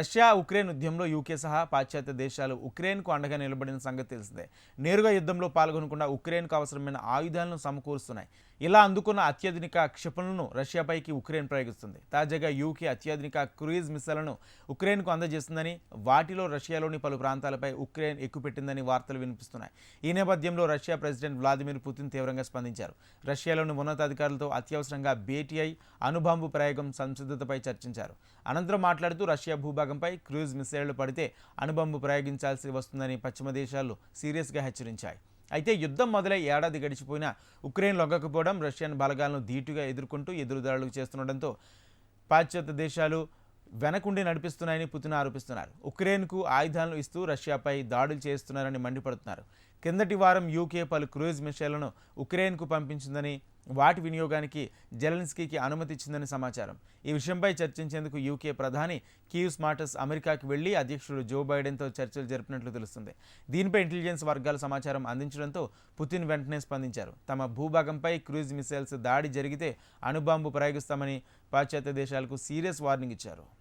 Russia Ukraine యుద్ధంలో UK సహా పాశ్చాత్య దేశాలు ఉక్రెయిన్కు అండగా నిలబడిన సంగతి తెలిసిందే. నేరుగా యుద్ధంలో పాల్గొనకుండా ఉక్రెయిన్కు అవసరమైన ఆయుధాలను సమకూరుస్తున్నాయి. ఇలా అందుకున్న అత్యాధునిక క్షిపణులను రష్యాపైకి ఉక్రెయిన్ ప్రయోగిస్తుంది. తాజాగా యూకే అత్యాధునిక క్రూయిజ్ మిస్సైళ్ళను ఉక్రెయిన్కు అందజేస్తుందని వాటిలో రష్యాలోని పలు ప్రాంతాలపై ఉక్రెయిన్ ఎక్కుపెట్టిందని వార్తలు వినిపిస్తున్నాయి. ఈ నేపథ్యంలో రష్యా ప్రెసిడెంట్ వ్లాదిమిర్ పుతిన్ తీవ్రంగా స్పందించారు. రష్యాలోని ఉన్నతాధికారులతో అత్యవసరంగా భేటీ అయి అణుబాంబు ప్రయోగం సంసిద్ధతపై చర్చించారు. అనంతరం మాట్లాడుతూ రష్యా భూభాగంపై క్రూజ్ మిసైళ్ళు పడితే అణుబాంబు ప్రయోగించాల్సి వస్తుందని పశ్చిమ దేశాలు సీరియస్గా హెచ్చరించాయి. అయితే యుద్ధం మొదలై ఏడాది గడిచిపోయినా ఉక్రెయిన్ లొంగకపోవడం రష్యన్ బలగాలను ధీటుగా ఎదుర్కొంటూ ఎదురుదాడులు చేస్తుండటంతో పాశ్చాత్య దేశాలు వెనకుండి నడిపిస్తున్నాయని పుతిన్ ఆరోపిస్తున్నారు. ఉక్రెయిన్కు ఆయుధాలను ఇస్తూ రష్యాపై దాడులు చేస్తున్నారని మండిపడుతున్నారు. కిందటి వారం యూకే పలు క్రూయిజ్ మిషన్లను ఉక్రెయిన్కు పంపించిందని వాటి వినియోగానికి జెలెన్స్కీకి అనుమతి ఇచ్చిందని సమాచారం. ఈ విషయంపై చర్చించేందుకు యూకే ప్రధాని కీవ్ స్మార్టస్ అమెరికాకి వెళ్ళి అధ్యక్షుడు జో బైడెన్తో చర్చలు జరిపినట్లు తెలుస్తుంది. దీనిపై ఇంటెలిజెన్స్ వర్గాలు సమాచారం అందించడంతో పుతిన్ వెంటనే స్పందించారు. తమ భూభాగంపై క్రూజ్ మిసైల్స్ దాడి జరిగితే అణుబాంబు ప్రయోగిస్తామని పాశ్చాత్య దేశాలకు సీరియస్ వార్నింగ్ ఇచ్చారు.